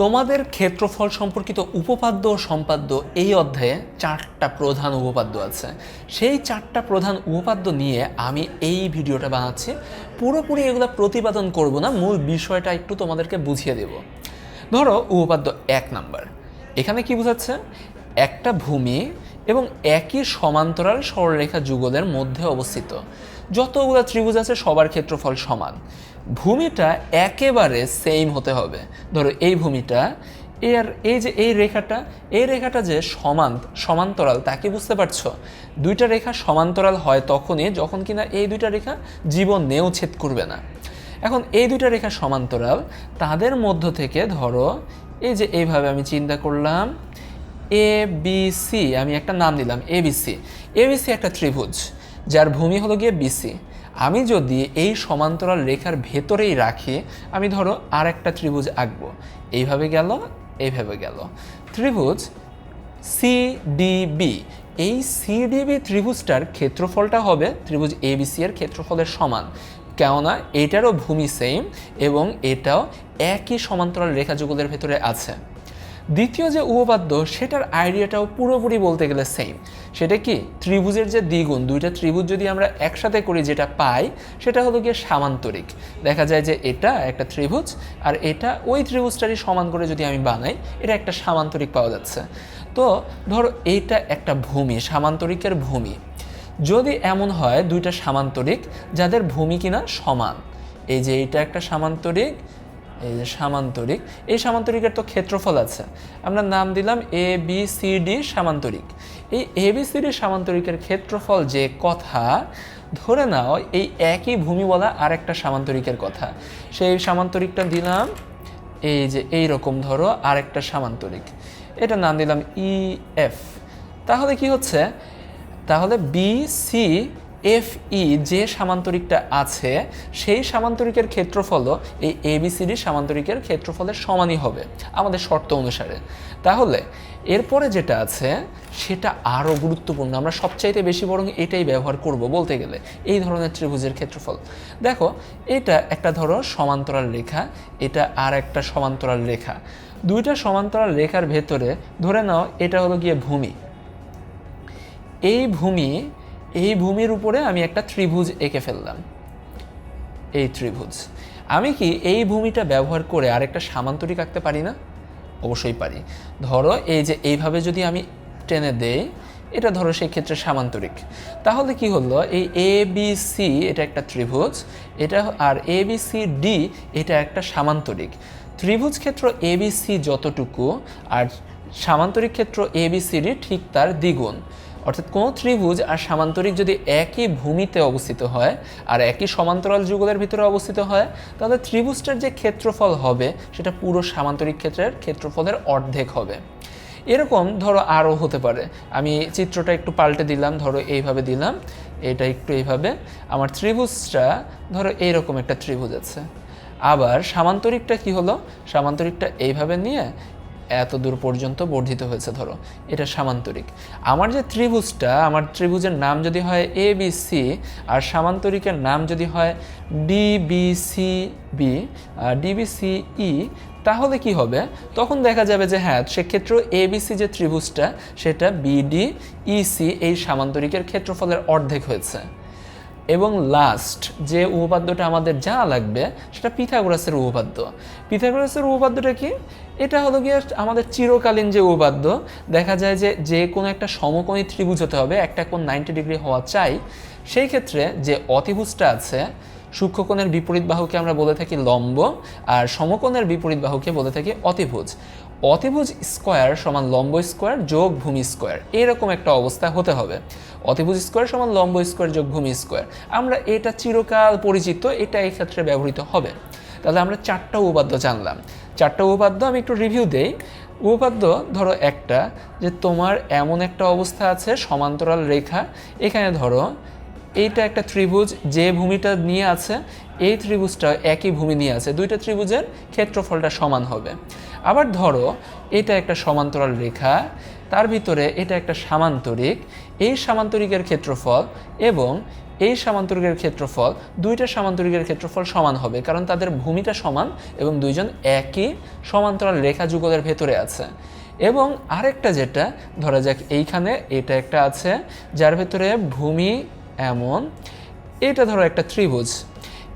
তোমাদের ক্ষেত্রফল সম্পর্কিত উপপাদ্য ও সম্পাদ্য এই অধ্যায়ে চারটা প্রধান উপপাদ্য আছে। সেই চারটা প্রধান উপপাদ্য নিয়ে আমি এই ভিডিওটা বানাচ্ছি। পুরোপুরি এগুলো প্রতিপাদন করব না, মূল বিষয়টা একটু তোমাদেরকে বুঝিয়ে দেব। ধরো উপপাদ্য এক নাম্বার। এখানে কি বোঝাচ্ছে? একটা ভূমি এবং একই সমান্তরাল সরলরেখা যুগলের মধ্যে অবস্থিত। যতগুলো ত্রিভুজ আছে, সবার ক্ষেত্রফল সমান। ভূমিটা একেবারে সেম হতে হবে। ধরো এই ভূমিটা, এর, এই যে এই রেখাটা এই রেখাটা যে সমান, সমান্তরাল, তা কি বুঝতে পারছ? দুইটা রেখা সমান্তরাল হয় তখনই, যখন কিনা এই দুইটা রেখা জীবন নেও ছেদ করবে না। এখন এই দুইটা রেখা সমান্তরাল, তাদের মধ্য থেকে ধরো, এই যে এইভাবে আমি চিন্তা করলাম এ বি সি আমি একটা নাম দিলাম A B C A B C একটা ত্রিভুজ। যার ভূমি হলো গিয়ে বিসি আমি যদি এই সমান্তরাল রেখার ভেতরেই রাখি, আমি ধরো আর একটা ত্রিভুজ আঁকবো। এইভাবে গেল এইভাবে গেল। ত্রিভুজ সিডিবি এই সিডিবি ত্রিভুজটার ক্ষেত্রফলটা হবে, ত্রিভুজ এবিসি এর ক্ষেত্রফলের সমান। কেননা এটারও ভূমি সেম এবং এটাও একই সমান্তরাল রেখা যুগলের ভেতরে আছে। দ্বিতীয় যে উপপাদ্য, সেটার আইডিয়াটাও পুরোপুরি বলতে গেলে সেম সেটা কি? ত্রিভুজের যে দ্বিগুণ, দুইটা ত্রিভুজ যদি আমরা একসাথে করি যেটা পাই, সেটা হলো গিয়ে সামান্তরিক। দেখা যায় যে এটা একটা ত্রিভুজ, আর এটা ওই ত্রিভুজটারই সমান করে যদি আমি বানাই, এটা একটা সামান্তরিক পাওয়া যাচ্ছে। তো ধরো এইটা একটা ভূমি, সামান্তরিকের ভূমি। যদি এমন হয় দুইটা সামান্তরিক, যাদের ভূমি কিনা সমান। এই যে এটা একটা সামান্তরিক এই যে সামান্তরিক, এই সামান্তরিকের তো ক্ষেত্রফল আছে। আমরা নাম দিলাম এ বি সি ডি সামান্তরিক। এই এ বি সি ডি সামান্তরিকের ক্ষেত্রফল যে কথা, ধরে নাও এই একই ভূমি বলা আর একটা সামান্তরিকের কথা। সেই সামান্তরিকটা দিলাম, এই যে এই রকম ধরো আরেকটা সামান্তরিক। এটা নাম দিলাম ই এফ তাহলে কি হচ্ছে? তাহলে বি সি এফ ই যে সামান্তরিকটা আছে, সেই সামান্তরিকের ক্ষেত্রফলও এই এবিসিডি সামান্তরিকের ক্ষেত্রফলের সমানই হবে আমাদের শর্ত অনুসারে। তাহলে এরপরে যেটা আছে, সেটা আরও গুরুত্বপূর্ণ। আমরা সবচাইতে বেশি বরং এটাই ব্যবহার করব বলতে গেলে, এই ধরনের ত্রিভুজের ক্ষেত্রফল। দেখো, এটা একটা ধরো সমান্তরাল রেখা, এটা আর একটা সমান্তরাল রেখা। দুইটা সমান্তরাল রেখার ভেতরে ধরে নাও, এটা হলো গিয়ে ভূমি। এই ভূমি এই ভূমির উপরে আমি একটা ত্রিভুজ এঁকে ফেললাম। এই ত্রিভুজ। আমি কি এই ভূমিটা ব্যবহার করে আরেকটা সামান্তরিক আঁকতে পারি না? অবশ্যই পারি। ধরো এই যে এইভাবে যদি আমি টেনে দেই, এটা ধরো সেই ক্ষেত্রে সামান্তরিক। তাহলে কি হলো? এই এ বি সি এটা একটা ত্রিভুজ, এটা আর এ বি সি ডি এটা একটা সামান্তরিক। ত্রিভুজ ক্ষেত্র এ বি সি যতটুকু, আর সামান্তরিক ক্ষেত্র এ বি সি ডি ঠিক তার দ্বিগুণ। অর্থাৎ কোনো ত্রিভুজ আর সামান্তরিক যদি একই ভূমিতে অবস্থিত হয় আর একই সমান্তরাল যুগলের ভিতরে অবস্থিত হয়, তাহলে ত্রিভুজটার যে ক্ষেত্রফল হবে, সেটা পুরো সামান্তরিক ক্ষেত্রের ক্ষেত্রফলের অর্ধেক হবে। এরকম ধরো আরও হতে পারে। আমি চিত্রটা একটু পাল্টে দিলাম, ধরো এইভাবে দিলাম, এটা একটু এইভাবে। আমার ত্রিভুজটা, ধরো এইরকম একটা ত্রিভুজ আছে। আবার সামান্তরিকটা কি হলো? সামান্তরিকটা এইভাবে নিয়ে এত দূর পর্যন্ত বর্ধিত হয়েছে, ধরো। এটা সামান্তরিক। আমার যে ত্রিভুজটা, আমার ত্রিভুজের নাম যদি হয় এ বি সি আর সামান্তরিকের নাম যদি হয় D B C B DBC E তাহলে কি হবে? তখন দেখা যাবে যে হ্যাঁ সেক্ষেত্রে এবিসি যে ত্রিভুজটা, সেটা বিডি ইসি এই সামান্তরিকের ক্ষেত্রফলের অর্ধেক হয়েছে। এবং লাস্ট যে উপপাদ্যটা আমাদের যা লাগবে, সেটা পিথাগোরাসের উপপাদ্য। পিথাগোরাসের উপপাদ্যটা কি? এটা হলো গিয়ে আমাদের চিরকালীন যে উপপাদ্য, দেখা যায় যে যে কোনো একটা সমকোণী ত্রিভুজ হতে হবে, একটা কোণ নাইনটি ডিগ্রি হওয়া চাই। সেই ক্ষেত্রে যে অতিভুজটা আছে সূক্ষ্মকোণের বিপরীত বাহুকে আমরা বলে থাকি লম্ব, আর সমকোণের বিপরীত বাহুকে বলে থাকি অতিভুজ। অতিভুজ স্কোয়ার সমান লম্ব স্কোয়ার যোগ ভূমি স্কোয়ার। এরকম একটা অবস্থা হতে হবে। অতিভুজ স্কোয়ার সমান লম্ব স্কোয়ার যোগ ভূমি স্কোয়ার। আমরা এটা চিরকাল পরিচিত, এটা এই ক্ষেত্রে ব্যবহৃত হবে। তাহলে আমরা চারটা উপপাদ্য জানলাম। চারটা উপপাদ্য আমি একটু রিভিউ দেই। উপপাদ্য ধরো একটা, যে তোমার এমন একটা অবস্থা আছে, সমান্তরাল রেখা। এখানে ধরো, এইটা একটা ত্রিভুজ, যে ভূমিটা নিয়ে আছে, এই ত্রিভুজটা একই ভূমি নিয়ে আছে। দুইটা ত্রিভুজের ক্ষেত্রফলটা সমান হবে। আবার ধরো, এটা একটা সমান্তরাল রেখা, তার ভিতরে এটা একটা সামান্তরিক, এই সামান্তরিকের ক্ষেত্রফল এবং এই সামান্তরিকের ক্ষেত্রফল দুইটা সামান্তরিকের ক্ষেত্রফল সমান হবে, কারণ তাদের ভূমিটা সমান এবং দুইজন একই সমান্তরাল রেখা যুগলের ভেতরে আছে। এবং আরেকটা যেটা, ধরা যাক এইখানে এটা একটা আছে, যার ভেতরে ভূমি এমন, এটা ধরো একটা ত্রিভুজ।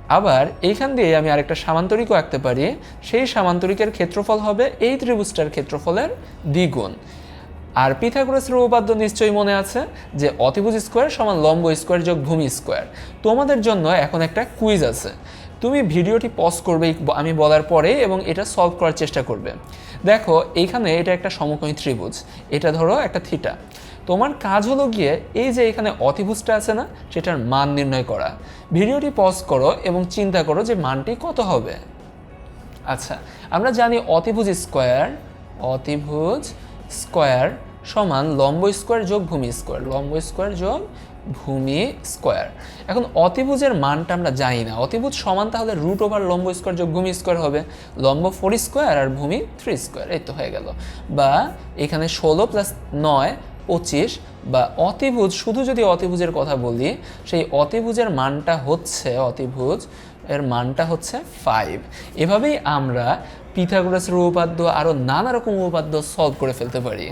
আবার এইখান দিয়ে আমি আরেকটা সামান্তরিকও আঁকতে পারি। সেই সামান্তরিকের ক্ষেত্রফল হবে এই ত্রিভুজটার ক্ষেত্রফলের দ্বিগুণ। আর পিথাগোরাসের উপপাদ্য নিশ্চয়ই মনে আছে যে অতিভুজ স্কোয়ার সমান লম্ব স্কোয়ার যোগ ভূমি স্কোয়ার। তোমাদের জন্য এখন একটা কুইজ আছে। তুমি ভিডিওটি পজ করবে আমি বলার পরে এবং এটা সলভ করার চেষ্টা করবে। দেখো, এইখানে এটা একটা সমকোণী ত্রিভুজ। এটা ধরো একটা থিটা। তোমার কাজ হলো গিয়ে এই যে এখানে অতিভুজটা আছে না, সেটার মান নির্ণয় করা। ভিডিওটি পজ করো এবং চিন্তা করো যে মানটি কত হবে। আচ্ছা আমরা জানি অতিভুজ স্কোয়ার অতিভুজ স্কোয়ার সমান লম্ব স্কোয়ার যোগ ভূমি স্কোয়ার লম্ব স্কোয়ার যোগ ভূমি স্কোয়ার এখন অতিভুজের মানটা আমরা জানি না। অতিভুজ সমান তাহলে রুট ওভার লম্ব স্কোয়ার যোগ ভূমি স্কোয়ার হবে। লম্ব ফোর স্কোয়ার আর ভূমি থ্রি স্কোয়ার এই তো হয়ে গেল। বা এখানে ষোলো প্লাস নয় পঁচিশ বা অতিভুজ, শুধু যদি অতিভুজের কথা বলি, সেই অতিভুজের মানটা হচ্ছে, অতিভুজ এর মানটা হচ্ছে ফাইভ এভাবেই আমরা পিথাগোরাসের উপপাদ্য আরও নানা রকম উপপাদ্য সলভ করে ফেলতে পারি।